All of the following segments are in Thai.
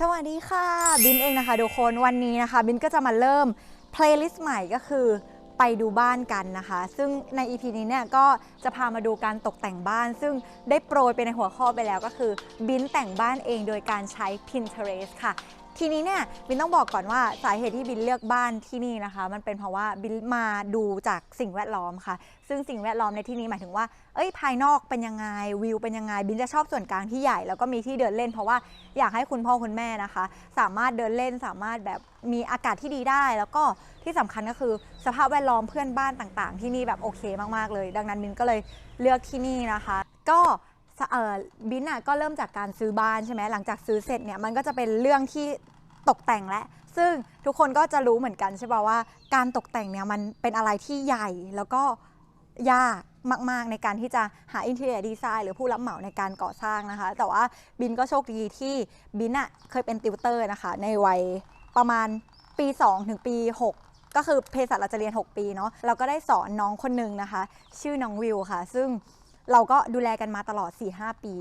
สวัสดีค่ะ บินเองนะคะทุกคนวันนี้นะคะ บินก็จะมาเริ่มเพลย์ลิสต์ใหม่ก็คือไปดูบ้านกันนะคะ ซึ่งใน EP นี้เนี่ยก็จะพามาดูการตกแต่งบ้าน ซึ่งได้โปรยไปในหัวข้อไปแล้วก็คือ บินแต่งบ้านเองโดยการใช้ Pinterest ค่ะ ทีนี้เนี่ยบินต้องบอกก่อนว่าสาเหตุที่บินเลือกบ้านที่นี่นะคะ มันเป็นเพราะว่าบินมาดูจากสิ่งแวดล้อมค่ะ ซึ่งสิ่งแวดล้อมในที่นี้หมายถึงว่าเอ้ยภายนอกเป็นยังไงวิวเป็นยังไงบินจะชอบส่วนกลางที่ใหญ่แล้วก็มีที่เดินเล่น เพราะว่าอยากให้คุณพ่อคุณแม่นะคะ สามารถเดินเล่นสามารถแบบมีอากาศที่ดีได้ แล้วก็ที่สำคัญก็คือสภาพแวดล้อมเพื่อนบ้านต่างๆ ที่นี่แบบโอเคมากๆเลย ดังนั้นบินก็เลยเลือกที่นี่นะคะ ก็ เอ่อบินอะก็เริ่มจากการซื้อบ้านใช่ไหมหลังจากซื้อเสร็จเนี่ยมันก็จะเป็นเรื่องที่ตกแต่งและ ซึ่งทุกคนก็จะรู้เหมือนกันใช่ป่าว่าการตกแต่งเนี่ยมันเป็นอะไรที่ใหญ่แล้วก็ยากมาก ๆ ในการที่จะหาอินเทอร์เน็ตดีไซน์หรือผู้รับเหมาในการก่อสร้างนะคะ แต่ว่าบินก็โชคดีที่บินอะเคยเป็นติวเตอร์นะคะ ในวัยประมาณปี 2 ถึงปี 6 ก็คือเภสัชเราจะเรียน 6 ปีเนาะเราก็ได้สอนน้องคนหนึ่งนะคะ ชื่อน้องวิวค่ะ ซึ่ง เราก็ดูแลกันมาตลอด 4-5 ปี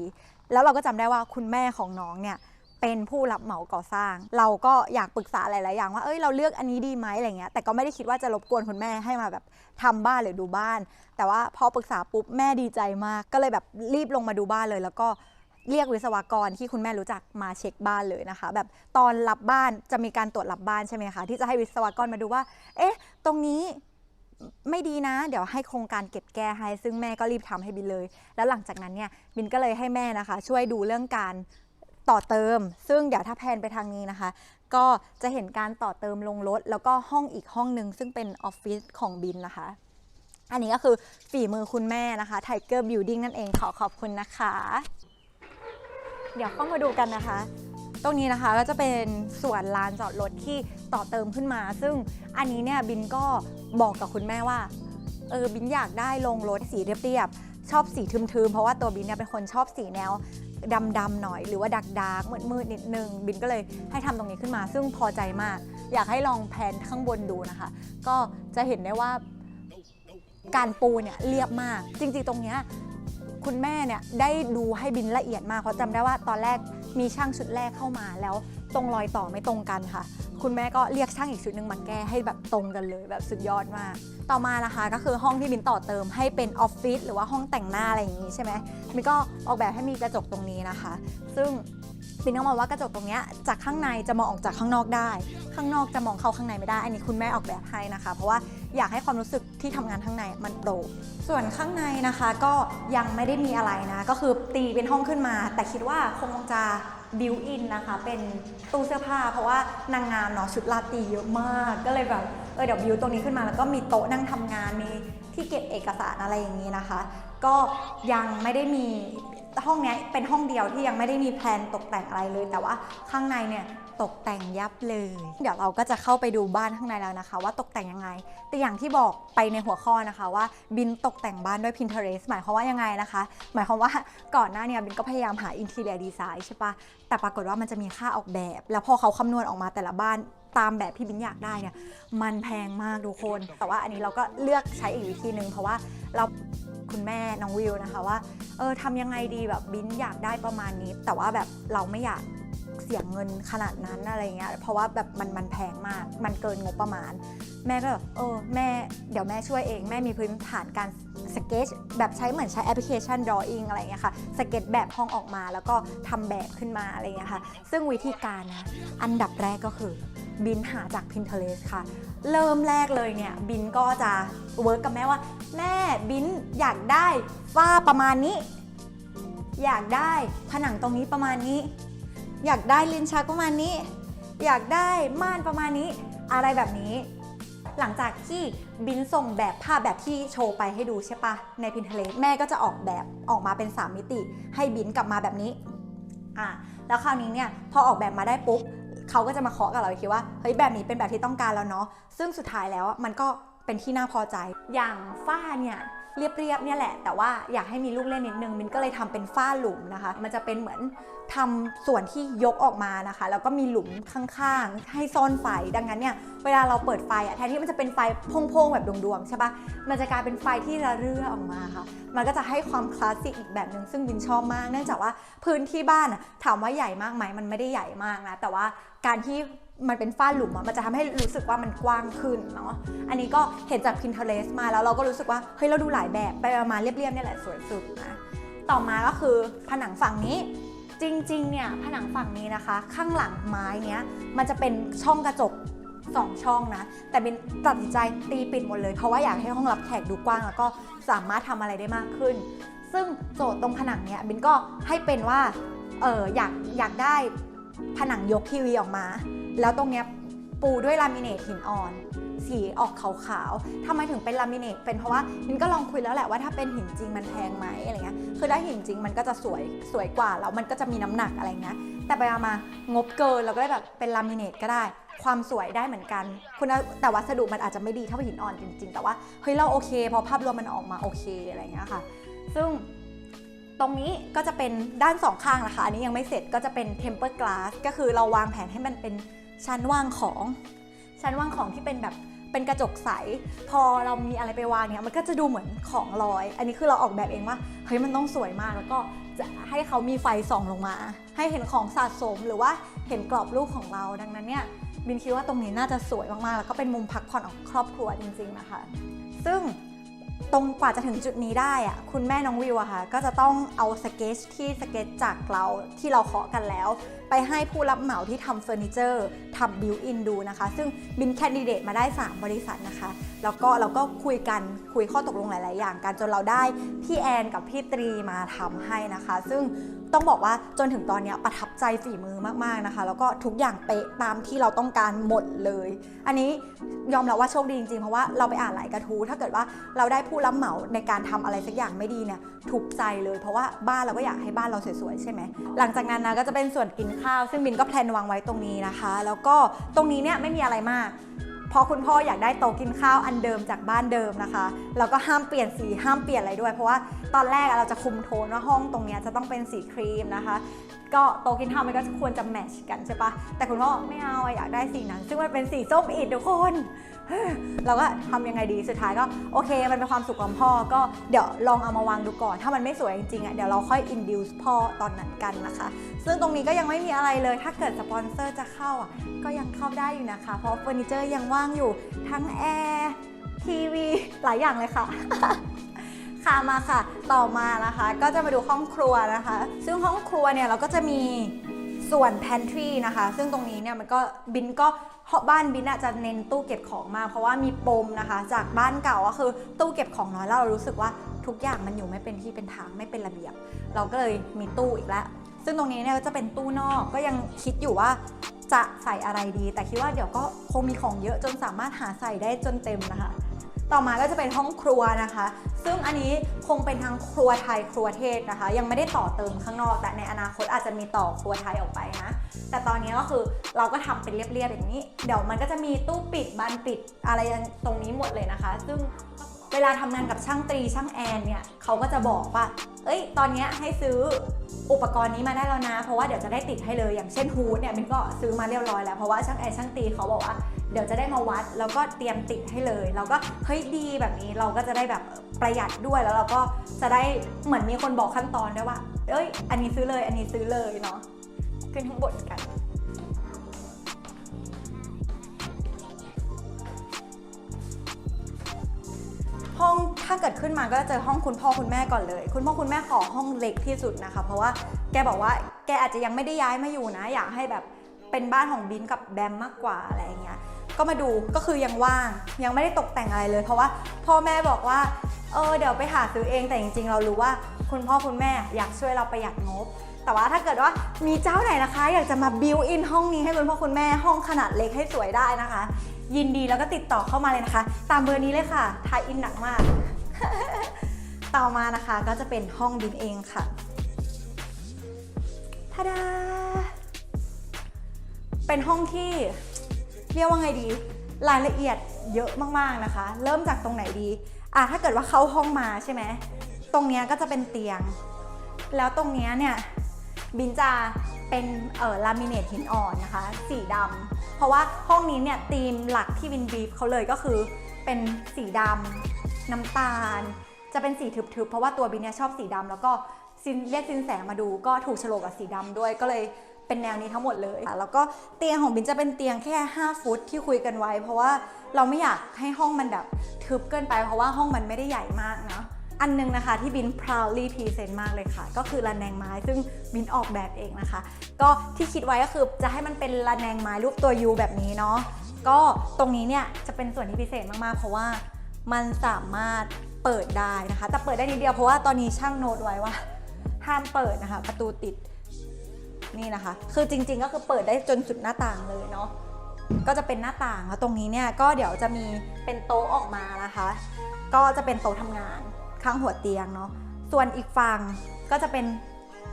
แล้วเราก็จำได้ว่าคุณแม่ของน้องเนี่ยเป็นผู้รับเหมาก่อสร้าง เราก็อยากปรึกษาหลายๆอย่างว่าเอ้ยเราเลือกอันนี้ดีไหมอะไรเงี้ยแต่ก็ไม่ได้คิดว่าจะรบกวนคุณแม่ให้มาแบบทำบ้านหรือดูบ้าน แต่ว่าพอปรึกษาปุ๊บแม่ดีใจมาก ก็เลยแบบรีบลงมาดูบ้านเลย แล้วก็เรียกวิศวกรที่คุณแม่รู้จักมาเช็คบ้านเลยนะคะ แบบตอนรับบ้านจะมีการตรวจรับบ้านใช่ไหมคะที่จะให้วิศวกรมาดูว่า เอ๊ะ ตรงนี้ ไม่ดีนะ เดี๋ยวให้โครงการเก็บแก้ให้ ซึ่งแม่ก็รีบทำให้บินเลย แล้วหลังจากนั้นเนี่ยบินก็เลยให้แม่นะคะ ช่วยดูเรื่องการต่อเติม ซึ่งเดี๋ยวถ้าแพนไปทางนี้นะคะ ก็จะเห็นการต่อเติมลงรถ แล้วก็ห้องอีกห้องหนึ่งซึ่งเป็นออฟฟิศของบินนะคะ อันนี้ก็คือฝีมือคุณแม่นะคะ Tiger Building นั่นเองขอขอบคุณนะคะ เดี๋ยวเข้ามาดูกันนะคะตรงนี้นะคะก็จะเป็นส่วนลานจอดรถที่ต่อเติมขึ้นมา ซึ่งอันนี้เนี่ยบินก็ บอกกับคุณแม่ว่า เออบินอยากได้ลงรถสีเรียบๆ ชอบสีทึมๆ เพราะว่าตัวบินเนี่ยเป็นคนชอบสีแนวดำๆหน่อย หรือว่าดักดาร์กมืดๆนิดนึง บินก็เลยให้ทำตรงนี้ขึ้นมา ซึ่งพอใจมาก อยากให้ลองแพนข้างบนดูนะคะ ก็จะเห็นได้ว่าการปูเนี่ยเรียบมาก จริงๆ ตรงเนี้ยคุณแม่เนี่ยได้ดูให้บินละเอียดมากเพราะจำได้ว่าตอนแรกมีช่างชุดแรกเข้ามาแล้ว ตรงรอยต่อไม่ตรงกันค่ะ คุณแม่ก็เรียกช่างอีกชุดหนึ่งมาแก้ให้แบบตรงกันเลยแบบสุดยอดมาก ต่อมานะคะก็คือห้องที่บินต่อเติมให้เป็นออฟฟิศหรือว่าห้องแต่งหน้าอะไรอย่างนี้ใช่ไหมบินก็ออกแบบให้มีกระจกตรงนี้นะคะ ซึ่งบินต้องมองว่ากระจกตรงนี้จากข้างในจะมองออกจากข้างนอกได้ ข้างนอกจะมองเข้าข้างในไม่ได้ อันนี้คุณแม่ออกแบบให้นะคะ เพราะว่าอยากให้ความรู้สึกที่ทำงานข้างในมันโปร่งส่วนข้างในนะคะก็ยังไม่ได้มีอะไรนะ ก็คือตีเป็นห้องขึ้นมา แต่คิดว่าคงจะ บิวอินนะคะ เป็นตู้เสื้อผ้า เพราะว่านางงามเนาะชุดราตรีเยอะมาก ก็เลยแบบเออเดี๋ยวบิวตรงนี้ขึ้นมาแล้วก็มีโต๊ะนั่งทำงานมีที่เก็บเอกสารอะไรอย่างนี้นะคะ ก็ยังไม่ได้มี ห้องนี้เป็นห้องเดียวที่ยังไม่ได้มีแพลนตกแต่งอะไรเลย แต่ว่าข้างในเนี่ยตกแต่งยับเลย เดี๋ยวเราก็จะเข้าไปดูบ้านข้างในแล้วนะคะ ว่าตกแต่งยังไง แต่อย่างที่บอกไปในหัวข้อนะคะว่าบินตกแต่งบ้านด้วย Pinterest หมายความว่ายังไงนะคะ หมายความว่าก่อนหน้าเนี่ยบินก็พยายามหา interior design ใช่ปะแต่ปรากฏว่ามันจะมีค่าออกแบบ แล้วพอเขาคำนวณออกมาแต่ละบ้านตามแบบที่บินอยากได้เนี่ยมันแพงมากทุกคน แต่ว่าอันนี้เราก็เลือกใช้อีกวิธีหนึ่งเพราะว่า เราคุณแม่น้องวิวนะคะว่าเออทำยังไงดีแบบบินอยากได้ประมาณนี้ แต่ว่าแบบเราไม่อยากเสียเงินขนาดนั้นอะไรเงี้ยเพราะว่าแบบมันมันแพงมาก มันเกินงบประมาณ แม่ก็แบบเออแม่เดี๋ยวแม่ช่วยเอง แม่มีพื้นฐานการสเก็ตแบบใช้เหมือนใช้แอปพลิเคชัน drawing อะไรเงี้ยค่ะสเก็ตแบบห้องออกมาแล้วก็ทำแบบขึ้นมาอะไรเงี้ยค่ะ ซึ่งวิธีการนะอันดับแรกก็คือ บินหาจาก Pinterest ค่ะ เริ่มแรกเลยเนี่ยบินก็จะเวิร์กกับแม่ว่า แม่บินอยากได้ฝ้าประมาณนี้ อยากได้ผนังตรงนี้ประมาณนี้ อยากได้ลิ้นชักประมาณนี้ อยากได้ม่านประมาณนี้ อะไรแบบนี้ หลังจากที่บินส่งแบบภาพแบบที่โชว์ไปให้ดูใช่ปะใน Pinterest แม่ก็จะออกแบบออกมาเป็น 3 มิติ ให้บินกลับมาแบบนี้อะแล้วคราวนี้เนี่ยพอออกแบบมาได้ปุ๊บ เขาก็จะมาเคาะกับเราคิดว่าเฮ้ยแบบนี้เป็นแบบที่ต้องการแล้วเนาะซึ่งสุดท้ายแล้วมันก็เป็นที่น่าพอใจ อย่างฝ้าเนี่ยเรียบๆเนี่ยแหละ แต่ว่าอยากให้มีลูกเล่นนิดนึงมินก็เลยทำเป็นฝ้าหลุมนะคะ มันจะเป็นเหมือนทำส่วนที่ยกออกมานะคะ แล้วก็มีหลุมข้างๆ ให้ซ่อนไฟ ดังนั้นเนี่ย เวลาเราเปิดไฟอะแทนที่มันจะเป็นไฟโพ่งๆ แบบดวงๆ ใช่ปะมันจะกลายเป็นไฟที่ระเรื่อออกมาค่ะ มันก็จะให้ความคลาสสิกอีกแบบหนึ่งซึ่งบินชอบมาก เนื่องจากว่าพื้นที่บ้านอะถามว่าใหญ่มากไหมมันไม่ได้ใหญ่มากนะ แต่ว่าการที่มันเป็นฝ้าหลุมอะมันจะทำให้รู้สึกว่ามันกว้างขึ้นเนาะ อันนี้ก็เห็นจาก Pinterest มาแล้วเราก็รู้สึกว่า เฮ้ย เราดูหลายแบบไปมาเรียบๆเนี่ยแหละสวยสุดนะ ต่อมาก็คือผนังฝั่งนี้ จริงๆ เนี่ยผนังฝั่งนี้นะคะ ข้างหลังไม้เนี้ยมันจะเป็นช่องกระจกสองช่องนะ แต่เป็นตัดสินใจตีปิดหมดเลย เพราะว่าอยากให้ห้องรับแขกดูกว้าง แล้วก็สามารถทำอะไรได้มากขึ้น ซึ่งโจทย์ตรงผนังเนี้ยบินก็ให้เป็นว่าเอออยากอยากได้ผนังยกทีวีออกมา แล้วตรงเนี้ย ปูด้วยลามิเนตหินอ่อน สีออกขาวๆทำไมถึงเป็นลามิเนตเป็นเพราะว่ามินก็ลองคุยแล้วแหละว่าถ้าเป็นหินจริงมันแพงไหมอะไรเงี้ยคือได้หินจริงมันก็จะสวยสวยกว่าแล้วมันก็จะมีน้ำหนักอะไรเงี้ยแต่ไปเอามางบเกินเราก็ได้แบบเป็นลามิเนตก็ได้ ความสวยได้เหมือนกันคุณแต่วัสดุมันอาจจะไม่ดีเท่าหินอ่อนจริง ๆ แต่ว่าเฮ้ยเราโอเคพราะภาพรวมมันออกมาโอเคอะไรเงี้ยค่ะ ซึ่งตรงนี้ก็จะเป็นด้านสองข้างนะคะ อันนี้ยังไม่เสร็จก็จะเป็น temper glass ก็คือเราวางแผนให้มันเป็น ชั้นวางของ ชั้นวางของที่เป็นแบบเป็นกระจกใส พอเรามีอะไรไปวางเนี่ยมันก็จะดูเหมือนของลอย อันนี้คือเราออกแบบเองว่าเฮ้ยมันต้องสวยมากแล้วก็จะให้เขามีไฟส่องลงมา ให้เห็นของสะสมหรือว่าเห็นกรอบรูปของเราดังนั้นเนี่ยบินคิดว่าตรงนี้น่าจะสวยมากๆ แล้วก็เป็นมุมพักผ่อนของครอบครัวจริงๆนะคะ ซึ่งตรงกว่าจะถึงจุดนี้ได้อะคุณแม่น้องวิวอะค่ะก็จะต้องเอาสเก็ตที่สเก็ตจากเราที่เราเคาะกันแล้ว ไปให้ผู้รับเหมาที่ทำเฟอร์นิเจอร์ทำบิวอินดูนะคะ ซึ่งบินแคนดิเดตมาได้ 3 บริษัทนะคะ แล้วก็เราก็คุยกันคุยข้อตกลงหลาย ๆ อย่างกันจนเราได้พี่แอนกับพี่ตรีมาทำให้นะคะ ซึ่งต้องบอกว่าจนถึงตอนนี้ประทับใจฝีมือมาก ๆ นะคะ แล้วก็ทุกอย่างเป๊ะตามที่เราต้องการหมดเลย อันนี้ยอมรับว่าโชคดีจริง ๆ เพราะว่าเราไปอ่านหลายกระทู้ถ้าเกิดว่าเราได้ผู้รับเหมาในการทำอะไรสักอย่างไม่ดีเนี่ยทุกใจเลย เพราะว่าบ้านเราก็อยากให้บ้านเราสวย ๆ ใช่ไหมหลังจากนั้นนะก็จะเป็นส่วนกินข้าว ซึ่งบินก็แพลนวางไว้ตรงนี้นะคะ แล้วก็ตรงนี้เนี่ยไม่มีอะไรมากเพราะคุณพ่ออยากได้โต๊ะกินข้าวอันเดิมจากบ้านเดิมนะคะแล้วก็ห้ามเปลี่ยนสีห้ามเปลี่ยนอะไรด้วย เพราะว่าตอนแรกเราจะคุมโทนว่าห้องตรงนี้จะต้องเป็นสีครีมนะคะ ก็โต๊ะกินข้าวมันก็ควรจะแมทชกันใช่ปะแต่คุณพ่อไม่เอาอะอยากได้สีนั้น ซึ่งมันเป็นสีส้มอีกทุกคน เราก็ทำยังไงดีสุดท้ายก็โอเค มันเป็นความสุขของพ่อก็เดี๋ยวลองเอามาวางดูก่อน ถ้ามันไม่สวยจริงๆอะเดี๋ยวเราค่อย induce พ่อตอนนั้นกันนะคะ ซึ่งตรงนี้ก็ยังไม่มีอะไรเลย ถ้าเกิดสปอนเซอร์จะเข้าอะก็ยังเข้าได้อยู่นะคะ เพราะเฟอร์นิเจอร์ยังว่างอยู่ทั้งแอร์ทีวีหลายอย่างเลยค่ะค่ะมาค่ะ ต่อมานะคะ ก็จะมาดูห้องครัวนะคะ ซึ่งห้องครัวเนี่ยเราก็จะมี ส่วน pantry นะคะ ซึ่งตรงนี้เนี่ยมันก็บินก็บ้านบินอะจะเน้นตู้เก็บของมากเพราะว่ามีปมนะคะ จากบ้านเก่าก็คือตู้เก็บของน้อยแล้วเรารู้สึกว่าทุกอย่างมันอยู่ไม่เป็นที่เป็นทางไม่เป็นระเบียบ เราก็เลยมีตู้อีกแล้ว ซึ่งตรงนี้เนี่ยก็จะเป็นตู้นอกก็ยังคิดอยู่ว่าจะใส่อะไรดี แต่คิดว่าเดี๋ยวก็คงมีของเยอะจนสามารถหาใส่ได้จนเต็มนะคะ ต่อมาก็จะเป็นห้องครัวนะคะ ซึ่งอันนี้คงเป็นทางครัวไทยครัวเทศนะคะ ยังไม่ได้ต่อเติมข้างนอก แต่ในอนาคตอาจจะมีต่อครัวไทยออกไปนะ แต่ตอนนี้ก็คือเราก็ทำเป็นเรียบๆอย่างนี้ เดี๋ยวมันก็จะมีตู้ปิดบานปิดอะไรตรงนี้หมดเลยนะคะ ซึ่ง เวลาทำงานกับช่างตรีช่างแอนเนี่ยเขาก็จะบอกว่า เอ้ย ตอนนี้ให้ซื้ออุปกรณ์นี้มาได้แล้วนะ เพราะว่าเดี๋ยวจะได้ติดให้เลย อย่างเช่นฮูดเนี่ยมินก็ซื้อมาเรียบร้อยแล้ว เพราะว่าช่างแอนช่างตีเขาบอกว่าเดี๋ยวจะได้มาวัด แล้วก็เตรียมติดให้เลยเราก็เฮ้ยดีแบบนี้เราก็จะได้แบบประหยัดด้วย แล้วเราก็จะได้เหมือนมีคนบอกขั้นตอนด้วยว่า เอ้ย อันนี้ซื้อเลย อันนี้ซื้อเลยเนาะ ขึ้นข้างบนกัน ห้องถ้าเกิดขึ้นมาก็จะเจอห้องคุณพ่อคุณแม่ก่อนเลย คุณพ่อคุณแม่ขอห้องเล็กที่สุดนะคะ เพราะว่าแกบอกว่าแกอาจจะยังไม่ได้ย้ายมาอยู่นะ อยากให้แบบเป็นบ้านของบินกับแบมมากกว่าอะไรอย่างเงี้ยก็มาดูก็คือยังว่างยังไม่ได้ตกแต่งอะไรเลย เพราะว่าพ่อแม่บอกว่าเออเดี๋ยวไปหาซื้อเองแต่จริง ๆ เรารู้ว่าคุณพ่อคุณแม่อยากช่วยเราประหยัดงบ แต่ว่าถ้าเกิดว่ามีเจ้าไหนนะคะ อยากจะมาบิวอินห้องนี้ให้คุณพ่อคุณแม่ห้องขนาดเล็กให้สวยได้นะคะ ยินดีแล้วก็ติดต่อเข้ามาเลยนะคะ ตามเบอร์นี้เลยค่ะทายอินหนักมาก ต่อมานะคะก็จะเป็นห้องบินเองค่ะทาดา เป็นห้องที่เรียกว่าไงดี รายละเอียดเยอะมากๆนะคะ เริ่มจากตรงไหนดีอะถ้าเกิดว่าเข้าห้องมาใช่ไหม ตรงเนี้ยก็จะเป็นเตียง แล้วตรงเนี้ยเนี่ยบินจะ เป็นเอ่อลามิเนตหินอ่อนนะคะ สีดำเพราะว่าห้องนี้เนี่ยธีมหลักที่บินบีฟเขาเลยก็คือเป็นสีดำน้ำตาล จะเป็นสีทึบๆ เพราะว่าตัวบินเนี่ยชอบสีดำแล้วก็ซินเรียกซินแสมาดูก็ถูกฉลกกับสีดำด้วยก็เลยเป็นแนวนี้ทั้งหมดเลยค่ะแล้วก็เตียงของบินจะเป็นเตียงแค่ 5 ฟุตที่คุยกันไว้ เพราะว่าเราไม่อยากให้ห้องมันแบบทึบเกินไป เพราะว่าห้องมันไม่ได้ใหญ่มากนะ อันหนึงนะคะที่บิน proudly present มากเลยค่ะ ก็คือระแนงไม้ซึ่งบินออกแบบเองนะคะ ก็ที่คิดไว้ก็คือจะให้มันเป็นระแนงไม้รูปตัว U แบบนี้เนาะก็ตรงนี้เนี่ยจะเป็นส่วนที่พิเศษมากๆ เพราะว่ามันสามารถเปิดได้นะคะ แต่เปิดได้นิดเดียวเพราะว่าตอนนี้ช่างโน้ตไว้ว่าห้ามเปิดนะคะ ประตูติดนี่นะคะ คือจริงๆก็คือเปิดได้จนสุดหน้าต่างเลยเนาะก็จะเป็นหน้าต่างแล้วตรงนี้เนี่ยก็เดี๋ยวจะมีเป็นโต๊ะออกมานะคะ ก็จะเป็นโต๊ะทำงาน ข้างหัวเตียงเนาะส่วนอีกฝั่งก็จะเป็น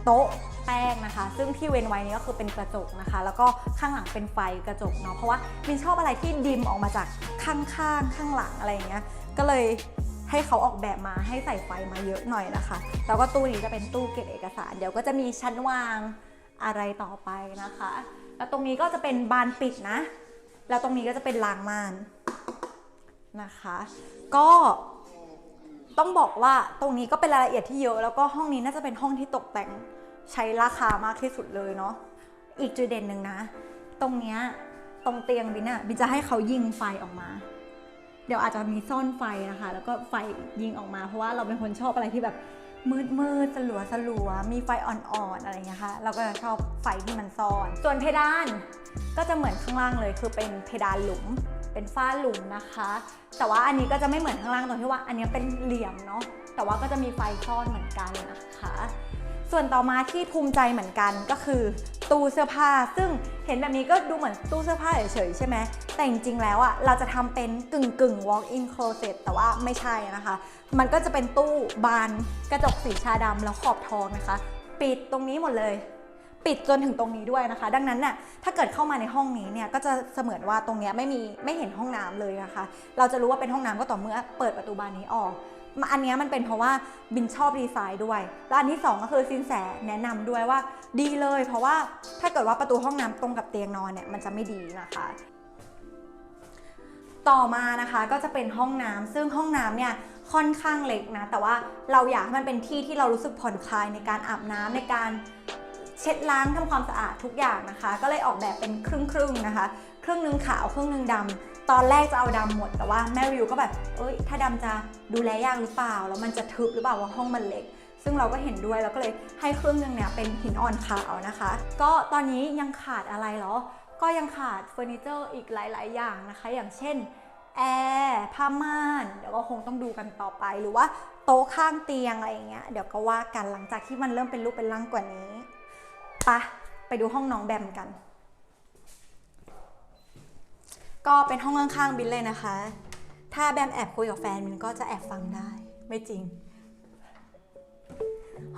โต๊ะแป้งนะคะ ซึ่งที่เว้นไว้นี้ก็คือเป็นกระจกนะคะ แล้วก็ข้างหลังเป็นไฟกระจกเนาะเพราะว่ามินชอบอะไรที่ดิมออกมาจากข้างๆข้างหลังอะไรอย่างเงี้ยก็เลยให้เขาออกแบบมาให้ใส่ไฟมาเยอะหน่อยนะคะ แล้วก็ตู้นี้จะเป็นตู้เก็บเอกสาร เดี๋ยวก็จะมีชั้นวางอะไรต่อไปนะคะ แล้วตรงนี้ก็จะเป็นบานปิดนะ แล้วตรงนี้ก็จะเป็นลางม่านนะคะ ก็ ต้องบอกว่าตรงนี้ก็เป็นรายละเอียดที่เยอะ แล้วก็ห้องนี้น่าจะเป็นห้องที่ตกแต่งใช้ราคามากที่สุดเลยเนาะอีกจุดเด่นหนึ่งนะ ตรงเนี้ยตรงเตียงบินอะบินจะให้เขายิงไฟออกมา เดี๋ยวอาจจะมีซ่อนไฟนะคะ แล้วก็ไฟยิงออกมา เพราะว่าเราเป็นคนชอบอะไรที่แบบมืดมืดๆสลัวสลัวๆมีไฟอ่อนๆอะไรอย่างเงี้ยค่ะเราก็จะชอบไฟที่มันซ่อน ส่วนเพดานก็จะเหมือนข้างล่างเลยคือเป็นเพดานหลุม เป็นฝ้าหลุมนะคะ แต่ว่าอันนี้ก็จะไม่เหมือนข้างล่างตรงที่ว่า อันนี้เป็นเหลี่ยมเนาะแต่ว่าก็จะมีไฟซ่อนเหมือนกันนะคะ ส่วนต่อมาที่ภูมิใจเหมือนกันก็คือ ตู้เสื้อผ้า ซึ่งเห็นแบบนี้ก็ดูเหมือนตู้เสื้อผ้าเฉยๆใช่ไหมแต่จริงๆแล้วอะเราจะทำเป็นกึ่งกึ่ง walk in closet แต่ว่าไม่ใช่นะคะ มันก็จะเป็นตู้บานกระจกสีชาดำแล้วขอบทองนะคะ ปิดตรงนี้หมดเลย ปิดจนถึงตรงนี้ด้วยนะคะ ดังนั้นน่ะถ้าเกิดเข้ามาในห้องนี้เนี่ยก็จะเสมือนว่าตรงนี้ไม่มีไม่เห็นห้องน้ำเลยนะคะ เราจะรู้ว่าเป็นห้องน้ำก็ต่อเมื่อเปิดประตูบานนี้ออกอันนี้มันเป็นเพราะว่าบินชอบดีไซน์ด้วย แล้วอันที่สองก็คือซินแสแนะนำด้วยว่าดีเลย เพราะว่าถ้าเกิดว่าประตูห้องน้ำตรงกับเตียงนอนเนี่ยมันจะไม่ดีนะคะต่อมานะคะก็จะเป็นห้องน้ำซึ่งห้องน้ำเนี่ยค่อนข้างเล็กนะ แต่ว่าเราอยากให้มันเป็นที่ที่เรารู้สึกผ่อนคลายในการอาบน้ำในการ เช็ดล้างทำความสะอาดทุกอย่างนะคะ ก็เลยออกแบบเป็นครึ่งครึ่งๆนะคะ ครึ่งหนึ่งขาวครึ่งหนึ่งดำตอนแรกจะเอาดำหมด แต่ว่าแม่วิวก็แบบเอ้ยถ้าดำจะดูแลยากหรือเปล่า แล้วมันจะทึบหรือเปล่าว่าห้องมันเล็ก ซึ่งเราก็เห็นด้วยแล้วก็เลยให้ครึ่งหนึ่งเนี่ยเป็นหินอ่อนขาวนะคะ ก็ตอนนี้ยังขาดอะไรเหรอ ก็ยังขาดเฟอร์นิเจอร์อีกหลาย ๆ อย่างนะคะ อย่างเช่นแอร์ผ้าม่านเดี๋ยวก็คงต้องดูกันต่อไปหรือว่าโต๊ะข้างเตียงอะไรอย่างเงี้ยเดี๋ยวก็ว่ากันหลังจากที่มันเริ่มเป็นรูปเป็นร่างกว่านี้ ปะไปดูห้องน้องแบมกัน ก็เป็นห้องข้างๆบินเลยนะคะ ถ้าแบมแอบคุยกับแฟนบินก็จะแอบฟังได้ ไม่จริง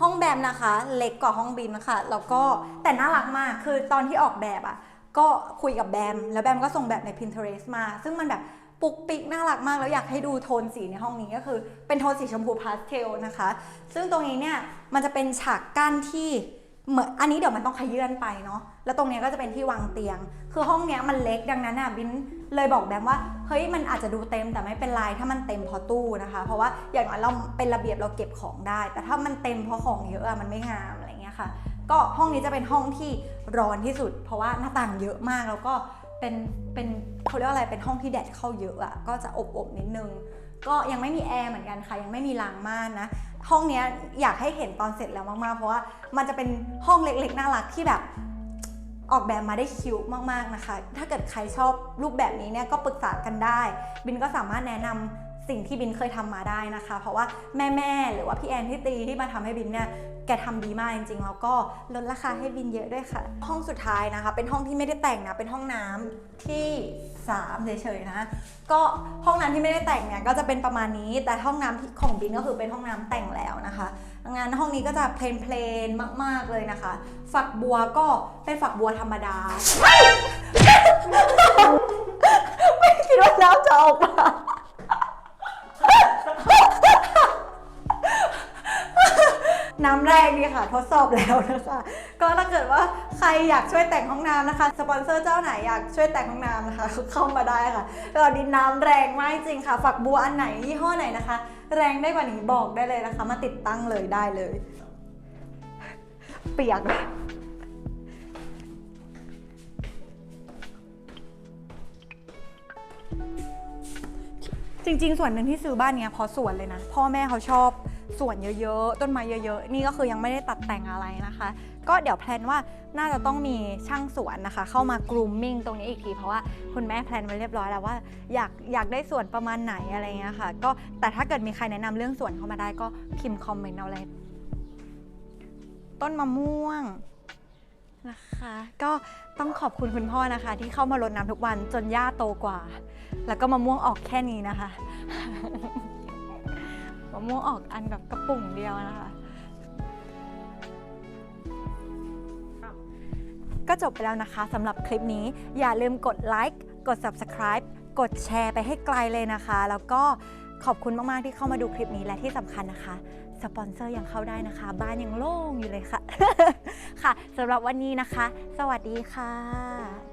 ห้องแบมนะคะ เล็กกว่าห้องบินนะคะแล้วก็แต่น่ารักมาก คือตอนที่ออกแบบอะ่ะ ก็คุยกับแบม แล้วแบมก็ส่งแบบใน Pinterest มา ซึ่งมันแบบปุกปิกน่ารักมาก แล้วอยากให้ดูโทนสีในห้องนี้ก็คือ เป็นโทนสีชมพูพาสเทลนะคะ ซึ่งตรงนี้เนี่ยมันจะเป็นฉากกั้นที่ เหมือนอันนี้เดี๋ยวมันต้องขยื่นไปเนาะ แล้วตรงเนี้ยก็จะเป็นที่วางเตียง คือห้องเนี้ยมันเล็กดังนั้นอะบินเลยบอกแบมว่า เฮ้ยมันอาจจะดูเต็มแต่ไม่เป็นไรถ้ามันเต็มพอตู้นะคะ เพราะว่าอย่างน้อยเราเป็นระเบียบเราเก็บของได้ แต่ถ้ามันเต็มเพราะของเยอะอะมันไม่งามอะไรเงี้ยค่ะ ก็ห้องนี้จะเป็นห้องที่ร้อนที่สุด เพราะว่าหน้าต่างเยอะมากแล้วก็เป็นเป็นเขาเรียกว่าอะไรเป็นห้องที่แดดเข้าเยอะอะก็จะอบอบนิดนึง ก็ยังไม่มีแอร์เหมือนกันค่ะ ยังไม่มีรางม่านนะ ห้องเนี้ยอยากให้เห็นตอนเสร็จแล้วมากๆ เพราะว่ามันจะเป็นห้องเล็กๆ น่ารักที่แบบออกแบบมาได้คิวมากๆนะคะ ถ้าเกิดใครชอบรูปแบบนี้เนี่ยก็ปรึกษากันได้ บินก็สามารถแนะนำสิ่งที่บินเคยทำมาได้นะคะ เพราะว่าแม่ๆหรือว่าพี่แอนที่ตีที่มาทำให้บินเนี่ยแกทำดีมากจริงๆ แล้วก็ลดราคาให้บินเยอะด้วยค่ะ ห้องสุดท้ายนะคะ เป็นห้องที่ไม่ได้แต่งนะ เป็นห้องน้ำที่3เฉยๆนะ ก็ห้องน้ำที่ไม่ได้แต่งเนี่ยก็จะเป็นประมาณนี้ แต่ห้องน้ำของบินก็คือเป็นห้องน้ำแต่งแล้วนะคะดังนั้นห้องนี้ก็จะเพลนๆมาก ๆเลยนะคะ ฝักบัวก็เป็นฝักบัวธรรมดา ไม่คิดว่าน้ำจะออกมา น้ำแรงดีค่ะทดสอบแล้วนะคะ ก็ถ้าเกิดว่าใครอยากช่วยแต่งห้องน้ำนะคะสปอนเซอร์เจ้าไหนอยากช่วยแต่งห้องน้ำนะคะเข้ามาได้ค่ะตอนนี้น้ำแรงมากจริงค่ะ ฝักบัวอันไหนยี่ห้อไหนนะคะ แรงได้กว่านี้บอกได้เลยนะคะ มาติดตั้งเลยได้เลย เปียกจริง ๆ ส่วนหนึ่งที่ซื้อบ้านเนี้ยเพราะสวนเลยนะ พ่อแม่เขาชอบ สวนเยอะๆ ต้นไม้เยอะๆ นี่ก็คือยังไม่ได้ตัดแต่งอะไรนะคะ ก็เดี๋ยวแพลนว่าน่าจะต้องมีช่างสวนนะคะ เข้ามากรูมมิ่งตรงนี้อีกที เพราะว่าคุณแม่แพลนไว้เรียบร้อยแล้วว่าอยากอยากได้สวนประมาณไหนอะไรเงี้ยค่ะ ก็แต่ถ้าเกิดมีใครแนะนำเรื่องสวนเข้ามาได้ก็พิมพ์คอมเมนต์เอาเลยต้นมะม่วงนะคะก็ต้องขอบคุณคุณพ่อนะคะ ที่เข้ามารดน้ำทุกวันจนหญ้าโตกว่า แล้วก็มะม่วงออกแค่นี้นะคะ มะม่วงออกอันแบบกระปุ่งเดียวนะคะ ก็จบไปแล้วนะคะสำหรับคลิปนี้อย่าลืมกดไลค์กด Subscribe กดแชร์ไปให้ไกลเลยนะคะ แล้วก็ขอบคุณมาก ๆ ที่เข้ามาดูคลิปนี้และที่สำคัญนะคะ สปอนเซอร์ยังเข้าได้นะคะ บ้านยังโล่งอยู่เลยค่ะ ค่ะสำหรับวันนี้นะคะ สวัสดีค่ะ